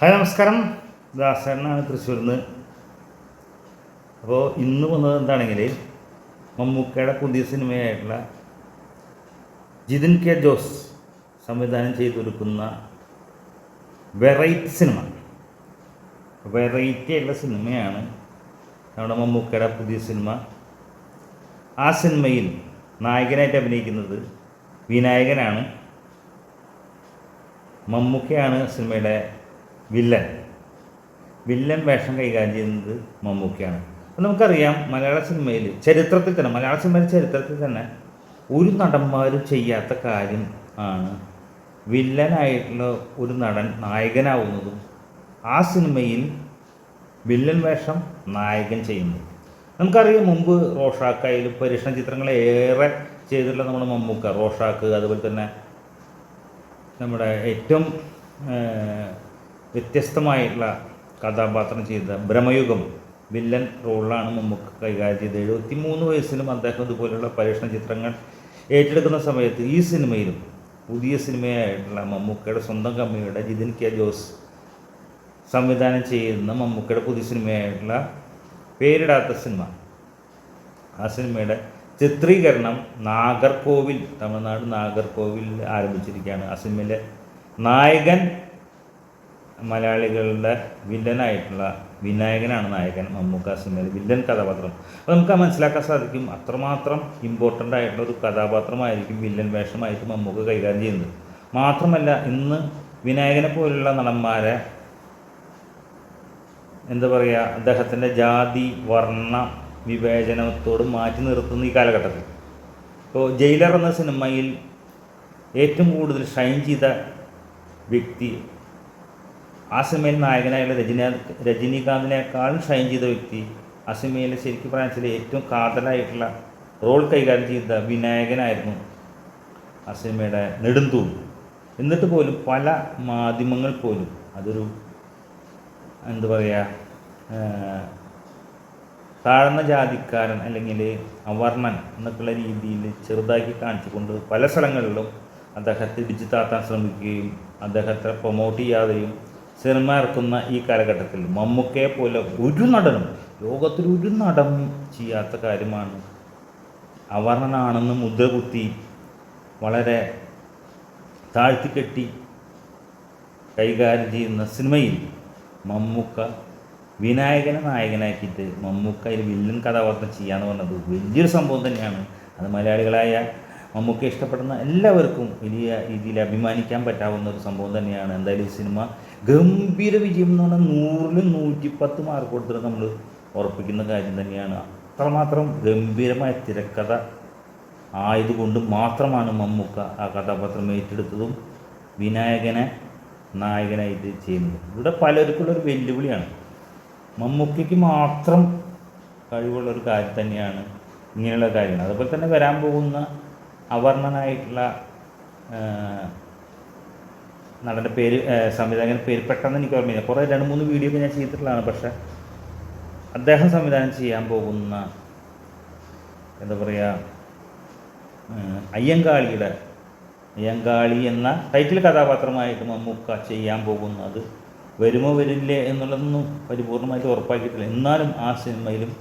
Hi നമസ്കാരം. ദാസണ്ണാണ് തൃശ്ശൂരിൽ നിന്ന് അപ്പോൾ ഇന്ന് വന്നത് എന്താണെങ്കിൽ മമ്മൂക്കയുടെ പുതിയ സിനിമയായിട്ടുള്ള ജിതിൻ കെ ജോസ് സംവിധാനം ചെയ്തൊരുക്കുന്ന വെറൈറ്റി സിനിമ. വെറൈറ്റി ആയിട്ടുള്ള സിനിമയാണ് നമ്മുടെ മമ്മൂക്കയുടെ പുതിയ സിനിമ. ആ സിനിമയിൽ നായകനായിട്ട് അഭിനയിക്കുന്നത് വിനായകനാണ്. മമ്മൂക്കയാണ് സിനിമയുടെ വില്ലൻ. വില്ലൻ വേഷം കൈകാര്യം ചെയ്യുന്നത് മമ്മൂക്കയാണ്. അപ്പം നമുക്കറിയാം മലയാള സിനിമയിൽ ചരിത്രത്തിൽ തന്നെ മലയാള സിനിമയുടെ ചരിത്രത്തിൽ തന്നെ ഒരു നടന്മാരും ചെയ്യാത്ത കാര്യം ആണ് വില്ലനായിട്ടുള്ള ഒരു നടൻ നായകനാവുന്നതും ആ സിനിമയിൽ വില്ലൻ വേഷം നായകൻ ചെയ്യുന്നു നമുക്കറിയാം മുമ്പ് റോഷാക്കായാലും പരീക്ഷണ ചിത്രങ്ങൾ ഏറെ ചെയ്തിട്ടുള്ള നമ്മുടെ മമ്മൂക്ക റോഷാക്ക് അതുപോലെ തന്നെ നമ്മുടെ ഏറ്റവും വ്യത്യസ്തമായിട്ടുള്ള കഥാപാത്രം ചെയ്ത ഭ്രമയുഗം വില്ലൻ റോളിലാണ് മമ്മൂക്ക കൈകാര്യം ചെയ്തത്. എഴുപത്തി മൂന്ന് വയസ്സിലും അദ്ദേഹം ഇതുപോലെയുള്ള പരീക്ഷണ ചിത്രങ്ങൾ ഏറ്റെടുക്കുന്ന സമയത്ത് ഈ സിനിമയിലും പുതിയ സിനിമയായിട്ടുള്ള മമ്മൂക്കയുടെ സ്വന്തം കമ്പനിയുടെ ജിതിൻ കെ ജോസ് സംവിധാനം ചെയ്യുന്ന മമ്മൂക്കയുടെ പുതിയ സിനിമയായിട്ടുള്ള പേരിടാത്ത സിനിമ. ആ സിനിമയുടെ ചിത്രീകരണം നാഗർകോവിൽ തമിഴ്നാട് നാഗർകോവിൽ ആരംഭിച്ചിരിക്കുകയാണ്. ആ സിനിമയിലെ നായകൻ മലയാളികളുടെ വില്ലനായിട്ടുള്ള വിനായകനാണ് നായകൻ മമ്മൂക്ക സിനിമയിൽ വില്ലൻ കഥാപാത്രം. അപ്പോൾ നമുക്ക് മനസ്സിലാക്കാൻ സാധിക്കും. അത്രമാത്രം ഇമ്പോർട്ടന്റ് ആയിട്ടുള്ള ഒരു കഥാപാത്രമായിരിക്കും വില്ലൻ വേഷമായിട്ട് മമ്മൂക്ക കൈകാര്യം ചെയ്യുന്നത്. മാത്രമല്ല ഇന്ന് വിനായകനെ പോലുള്ള നടന്മാരെ എന്താ പറയുക അദ്ദേഹത്തിന്റെ ജാതി വർണ വിവേചനത്തോട് മാറ്റി നിർത്തുന്ന ഈ കാലഘട്ടത്തിൽ. ഇപ്പോൾ ജയിലർ എന്ന സിനിമയിൽ ഏറ്റവും കൂടുതൽ ഷൈൻ ചെയ്ത വ്യക്തി ആ സിനിമയിൽ നായകനായുള്ള രജനി രജനീകാന്തിനേക്കാളും ഷൈൻ ചെയ്ത വ്യക്തി ആ സിനിമയിൽ ശരിക്കും പറയാൻ ഏറ്റവും കാതലായിട്ടുള്ള റോൾ കൈകാര്യം ചെയ്ത വിനായകനായിരുന്നു ആ സിനിമയുടെ നെടുന്തൂൺ. എന്നിട്ട് പോലും പല മാധ്യമങ്ങൾ പോലും അതൊരു എന്താ പറയുക താഴ്ന്ന ജാതിക്കാരൻ അല്ലെങ്കിൽ അവർണൻ എന്നൊക്കെയുള്ള രീതിയിൽ ചെറുതാക്കി കാണിച്ചുകൊണ്ട് പല സ്ഥലങ്ങളിലും അദ്ദേഹത്തെ ഇടിച്ചു ശ്രമിക്കുകയും അദ്ദേഹത്തെ പ്രൊമോട്ട് ചെയ്യാതെയും സിനിമ ഇറക്കുന്ന ഈ കാലഘട്ടത്തിൽ മമ്മൂക്കയെ പോലെ ഒരു നടനും ലോകത്തിൽ ഒരു നടനും ചെയ്യാത്ത കാര്യമാണ്. അവർണനാണെന്ന് മുദ്ര കുത്തി വളരെ താഴ്ത്തിക്കെട്ടി കൈകാര്യം ചെയ്യുന്ന സിനിമയിൽ മമ്മൂക്ക വിനായകനെ നായകനാക്കിയിട്ട് മമ്മൂക്ക അതിൽ വില്ലൻ കഥാപാത്രം ചെയ്യാന്ന് പറഞ്ഞത് വലിയൊരു സംഭവം തന്നെയാണ്. അത് മലയാളികളായ മമ്മൂക്ക ഇഷ്ടപ്പെടുന്ന എല്ലാവർക്കും വലിയ രീതിയിൽ അഭിമാനിക്കാൻ പറ്റാവുന്ന ഒരു സംഭവം തന്നെയാണ്. എന്തായാലും ഈ സിനിമ ഗംഭീര വിജയം എന്ന് പറഞ്ഞാൽ നൂറിലും നൂറ്റിപ്പത്ത് മാർക്ക് കൊടുത്തിട്ട് നമ്മൾ ഉറപ്പിക്കുന്ന കാര്യം തന്നെയാണ്. അത്രമാത്രം ഗംഭീരമായ തിരക്കഥ ആയതുകൊണ്ട് മാത്രമാണ് മമ്മൂക്ക ആ കഥാപാത്രം ഏറ്റെടുത്തതും വിനായകനെ നായകനായിട്ട് ചെയ്യുന്നത്. ഇവിടെ പലർക്കുള്ളൊരു വെല്ലുവിളിയാണ്. മമ്മൂക്കയ്ക്ക് മാത്രം കഴിവുള്ള ഒരു കാര്യം തന്നെയാണ് ഇങ്ങനെയുള്ള കാര്യങ്ങൾ. അതുപോലെ തന്നെ വരാൻ പോകുന്ന അവർണനായിട്ടുള്ള നടന്റെ പേര് സംവിധായകന്റെ പേര് പെട്ടെന്ന് എനിക്ക് ഓർമ്മയില്ല. കുറേ രണ്ട് മൂന്ന് വീഡിയോ ഞാൻ ചെയ്തിട്ടുള്ളതാണ്. പക്ഷേ അദ്ദേഹം സംവിധാനം ചെയ്യാൻ പോകുന്ന എന്താ പറയുക അയ്യങ്കാളിയുടെ അയ്യങ്കാളി എന്ന ടൈറ്റിൽ കഥാപാത്രമായിട്ട് മമ്മൂക്ക ചെയ്യാൻ പോകുന്നത് വരുമോ വരില്ലേ എന്നുള്ളതൊന്നും പരിപൂർണമായിട്ട് ഉറപ്പാക്കിയിട്ടില്ല. എന്നാലും ആ സിനിമയിലും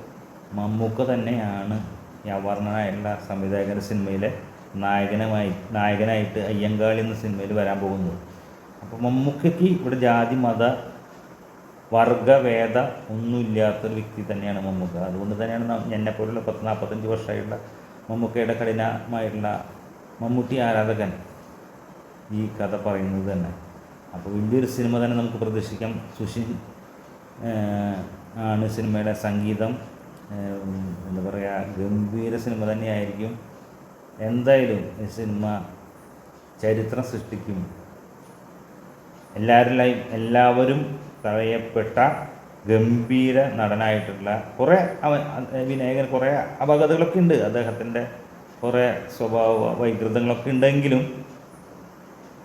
മമ്മൂക്ക തന്നെയാണ് ഈ അവർണനായുള്ള സംവിധായകന്റെ സിനിമയിലെ നായകനുമായി നായകനായിട്ട് അയ്യങ്കാളി എന്ന സിനിമയിൽ വരാൻ പോകുന്നത് അപ്പോൾ മമ്മൂക്കയ്ക്ക് ഇവിടെ ജാതി മത വർഗവേദ ഒന്നുമില്ലാത്തൊരു വ്യക്തി തന്നെയാണ് മമ്മൂക്ക. അതുകൊണ്ട് തന്നെയാണ് എന്നെ എന്നെപ്പോലുള്ള പത്ത് നാൽപ്പത്തഞ്ച് വർഷമായിട്ടുള്ള മമ്മൂക്കയുടെ കഠിനമായിട്ടുള്ള മമ്മൂട്ടി ആരാധകൻ ഈ കഥ പറയുന്നത് തന്നെ. അപ്പോൾ വലിയൊരു സിനിമ തന്നെ നമുക്ക് പ്രതീക്ഷിക്കാം. സുഷിൻ ആണ് സിനിമയുടെ സംഗീതം. എന്താ പറയുക ഗംഭീര സിനിമ തന്നെയായിരിക്കും. എന്തായാലും ഈ സിനിമ ചരിത്രം സൃഷ്ടിക്കും. എല്ലാവരിലായും എല്ലാവരും പറയപ്പെട്ട ഗംഭീര നടനായിട്ടുള്ള കുറേ അവൻ വിനായകൻ കുറേ അപകടങ്ങളൊക്കെ ഉണ്ട്. അദ്ദേഹത്തിന്റെ കുറേ സ്വഭാവ വൈകൃതങ്ങളൊക്കെ ഉണ്ടെങ്കിലും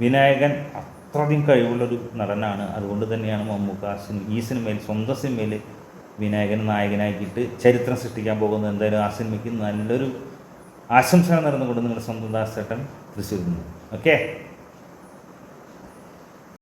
വിനായകൻ അത്രയധികം കഴിവുള്ളൊരു നടനാണ്. അതുകൊണ്ട് തന്നെയാണ് മമ്മൂക്ക ഈ സിനിമയിൽ സ്വന്തം സിനിമയിൽ വിനായകൻ നായകനാക്കിയിട്ട് ചരിത്രം സൃഷ്ടിക്കാൻ പോകുന്നത്. എന്തായാലും ആ സിനിമയ്ക്ക് നല്ലൊരു ആശംസകൾ നേർന്നുകൊണ്ട് നിങ്ങളുടെ സ്വന്തം ദാസേട്ടൻ തൃശ്ശൂരിൽ നിന്ന്. ഓക്കെ